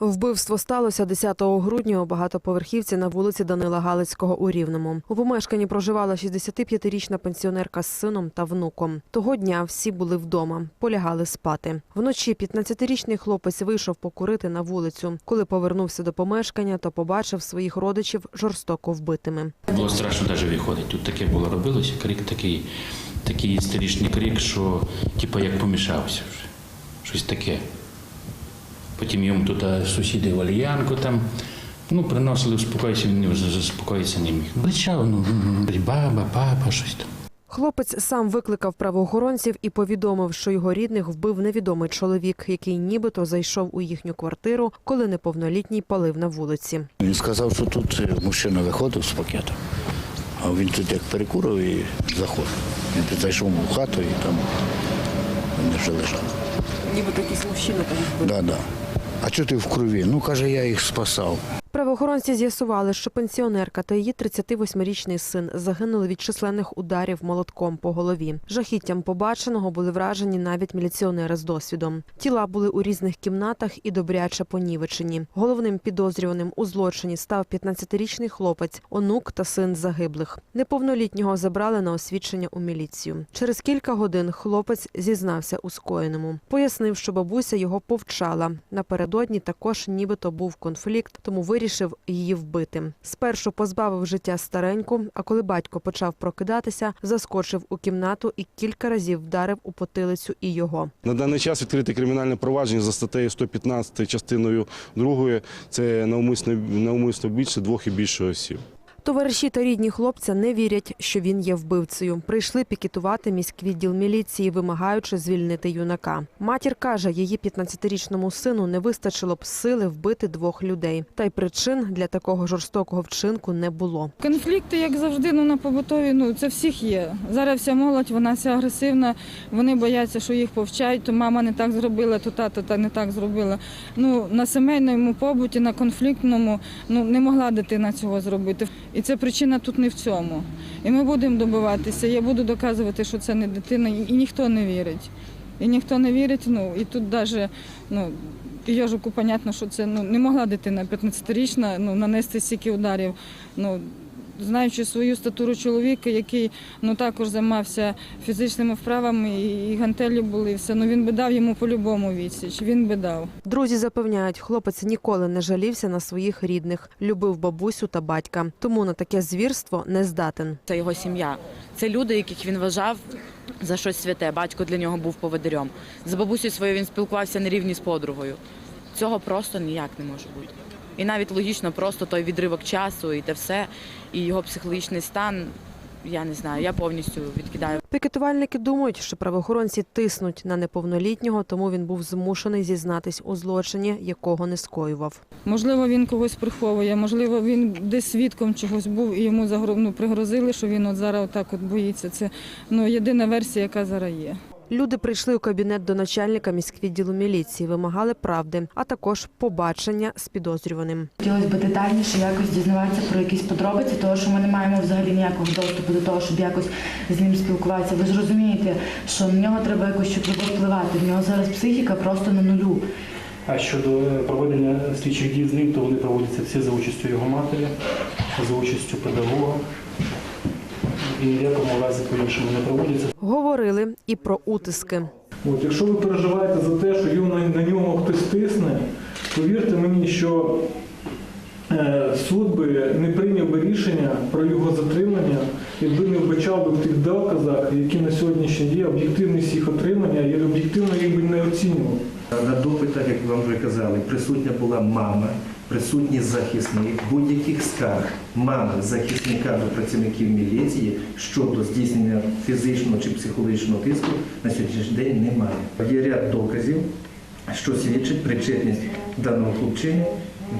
Вбивство сталося 10 грудня у багатоповерхівці на вулиці Данила Галицького у Рівному. У помешканні проживала 65-річна пенсіонерка з сином та внуком. Того дня всі були вдома, полягали спати. Вночі 15-річний хлопець вийшов покурити на вулицю. Коли повернувся до помешкання, то побачив своїх родичів жорстоко вбитими. Було страшно навіть виходити. Тут таке було робилося, крик такий, такий істеричний крик, що типу як помішався вже. Щось таке. Потім йому тут сусіди валіянку там. Ну, приносили, успокоїтися, він не заспокоїтися не міг. Ну, ну, м, баба, папа, щось там. Хлопець сам викликав правоохоронців і повідомив, що його рідних вбив невідомий чоловік, який нібито зайшов у їхню квартиру, коли неповнолітній палив на вулиці. Він сказав, що тут е, мужчина виходив з пакетом, а він тут як перекурив і заходив. Він зайшов в хату і там вони вже лежали. Нібито якийсь мужчина там Да, да. А чого ти в крові? Ну, каже, я їх спасав. Правоохоронці з'ясували, що пенсіонерка та її 38-річний син загинули від численних ударів молотком по голові. Жахіттям побаченого були вражені навіть міліціонери з досвідом. Тіла були у різних кімнатах і добряче понівечені. Головним підозрюваним у злочині став 15-річний хлопець, онук та син загиблих. Неповнолітнього забрали на освідчення у міліцію. Через кілька годин хлопець зізнався у скоєному. Пояснив, що бабуся його повчала. Напередодні також нібито був конфлікт, тому вирішив її вбити. Спершу позбавив життя стареньку, а коли батько почав прокидатися, заскочив у кімнату і кілька разів вдарив у потилицю і його. На даний час відкрите кримінальне провадження за статтею 115 частиною 2 – це навмисне навмисне більше двох і більше осіб. Товариші та рідні хлопця не вірять, що він є вбивцею. Прийшли пікетувати міськвідділ міліції, вимагаючи звільнити юнака. Матір каже, її 15-річному сину не вистачило б сили вбити двох людей. Та й причин для такого жорстокого вчинку не було. Конфлікти, як завжди, ну на побутові, ну це всіх є. Зараз вся молодь, вона вся агресивна. Вони бояться, що їх повчають, то мама не так зробила, то тато та не так зробила. Ну на сімейному побуті, на конфліктному, ну не могла дитина цього зробити. І ця причина тут не в цьому. І ми будемо добиватися. Я буду доказувати, що це не дитина, і, ніхто не вірить. І ніхто не вірить. Ну і тут навіть ну. Йожику, понятно, що це ну не могла дитина 15-річна ну, нанести стільки ударів. Ну знаючи свою статуру чоловіка, який ну також займався фізичними вправами, і, і гантелі були, і все. Ну він би дав йому по-любому відсіч. Він би дав. Друзі запевняють, хлопець ніколи не жалівся на своїх рідних, любив бабусю та батька, тому на таке звірство не здатен. Це його сім'я. Це люди, яких він вважав за щось святе. Батько для нього був поводирем. З бабусею своєю він спілкувався на рівні з подругою. Цього просто ніяк не може бути. І навіть логічно, просто той відривок часу і те все, і його психологічний стан. Я не знаю, я повністю відкидаю. Пікетувальники думають, що правоохоронці тиснуть на неповнолітнього, тому він був змушений зізнатись у злочині, якого не скоював. Можливо, він когось приховує, можливо, він десь свідком чогось був і йому загро- ну, пригрозили, що він от зараз отак от боїться. Це ну, єдина версія, яка зараз є. Люди прийшли у кабінет до начальника міськвідділу міліції, вимагали правди, а також побачення з підозрюваним. Хотілося б детальніше якось дізнаватися про якісь подробиці, того що ми не маємо взагалі ніякого доступу до того, щоб якось з ним спілкуватися. Ви ж розумієте, що на нього треба якось чутливо впливати. В нього зараз психіка просто на нулю. А щодо е, проведення слідчих дій з ним, то вони проводяться всі за участю його матері, за участю педагога. І ні в якому разі по-іншому не проводяться. Говорили і про утиски. От, якщо ви переживаєте за те, що на, нього хтось тисне, повірте мені, що е, суд би не прийняв би рішення про його затримання, якби не вбачав би в тих доказах, які на сьогоднішній є, об'єктивність їх отримання і об'єктивно їх би не оцінював. На допитах, як вам вже казали, присутня була мама, присутній захисник, будь-яких скарг мами захисника до працівників міліції щодо здійснення фізичного чи психологічного тиску на сьогоднішній день немає. Є ряд доказів, що свідчить причетність даного хлопчини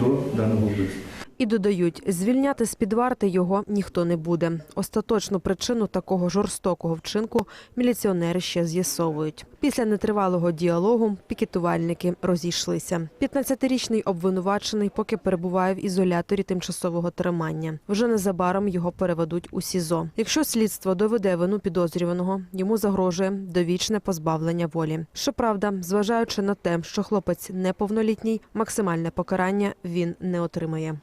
до даного вбивства. І додають, звільняти з під варти його ніхто не буде. Остаточну причину такого жорстокого вчинку міліціонери ще з'ясовують. Після нетривалого діалогу пікетувальники розійшлися. 15-річний обвинувачений поки перебуває в ізоляторі тимчасового тримання. Вже незабаром його переведуть у СІЗО. Якщо слідство доведе вину підозрюваного, йому загрожує довічне позбавлення волі. Щоправда, зважаючи на те, що хлопець неповнолітній, максимальне покарання він не отримає.